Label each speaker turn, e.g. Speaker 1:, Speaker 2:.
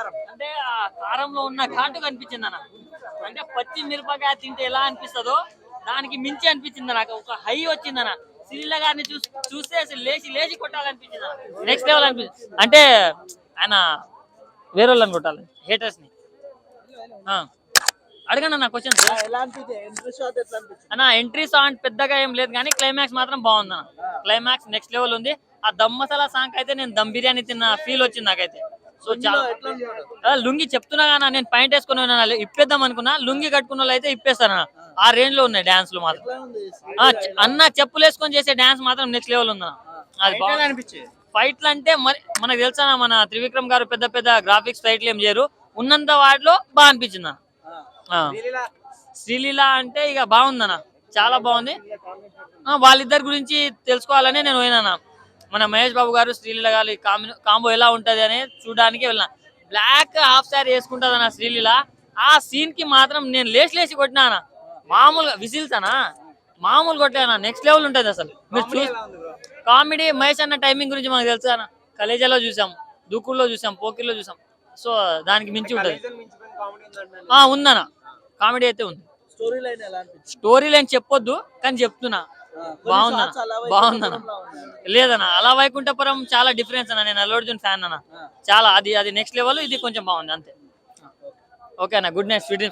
Speaker 1: కారం.
Speaker 2: అంటే ఆ కారంలో ఉన్న ఘాటు కనిపించింది అన్న. అంటే పచ్చి మిరపకాయ తింటే ఎలా అనిపిస్తుందో దానికి మించి అనిపించింది నాకు ఒక హై వచ్చింది అన్న. శ్రీల గారిని చూసి చూస్తే లేచి లేచి కొట్టాలనిపించింది నెక్స్ట్ లెవెల్ అనిపించింది. అంటే ఆయన వేరే వాళ్ళని కొట్టాలి హేటర్స్ని. అడగండి అన్న క్వశ్చన్ అన్న ఎంట్రీ సాంగ్ పెద్దగా ఏం లేదు కానీ క్లైమాక్స్ మాత్రం బాగుంది అన్న. క్లైమాక్స్ నెక్స్ట్ లెవెల్ ఉంది. ఆ దమ్ మసాలా సాంగ్ అయితే నేను దమ్ బిర్యానీ తిన్న ఫీల్ వచ్చింది నాకైతే. సో చాలా లుంగి చెప్తున్నా కానీ నేను పాయింట్ వేసుకుని ఉన్నాను ఇప్పేద్దాం అనుకున్నా. లుంగి కట్టుకున్న వాళ్ళు అయితే ఇప్పేస్తాను. ఆ. రేంజ్లో ఉన్నాయి డాన్స్లు మాత్రం. అన్న చెప్పులు వేసుకొని చేసే డాన్స్ మాత్రం నెక్స్ట్ లెవెల్ ఉందా అది బాగుంది.
Speaker 1: అనిపించింది?
Speaker 2: ఫైట్లు అంటే మరి మనకు తెలుసా మన త్రివిక్రమ్ గారు పెద్ద పెద్ద గ్రాఫిక్స్ ఫైట్లు ఏం చేయరు. ఉన్నంత వాటిలో బాగా అనిపించింది. శ్రీలీల? అంటే ఇక బాగుందన్న చాలా బాగుంది. ఆ, వాళ్ళిద్దరి గురించి తెలుసుకోవాలని నేను పోయినా మన మహేష్ బాబు గారు శ్రీలీల గారు కాంబి కాంబో ఎలా ఉంటది అని చూడడానికి వెళ్ళిన. బ్లాక్ హాఫ్ శారీ వేసుకుంటది అన్న శ్రీలీల. ఆ సీన్కి మాత్రం నేను లేచి లేచి కొట్టినా అన్న. మామూలుగా విసిల్స్ అన్న మామూలు కొట్టానా నెక్స్ట్ లెవెల్ ఉంటది అసలు. మీరు చూ కామెడీ మహేష్ అన్న టైమింగ్ గురించి మనకు తెలుసా అన్న. కలేజాలో చూసాం దూకుల్లో చూసాం పోకిల్లో చూసాం. సో దానికి మించి ఉంటది. ఆ ఉందన్న. కామెడీ అయితే ఉంది.
Speaker 1: స్టోరీ లైన్
Speaker 2: చెప్పొద్దు కానీ చెప్తున్నా.
Speaker 1: ఆ, కొన్ని
Speaker 2: లేదన్న అలా వైకుంఠపురం చాలా డిఫరెన్స్ అన్న నేను అల్లు అర్జున్ ఫ్యాన్ అన్న. చాలా అది అది నెక్స్ట్ లెవెల్ ఇది కొంచెం బాగుంది అంతే. ఓకే. అన్న గుడ్ నైట్ స్వీట్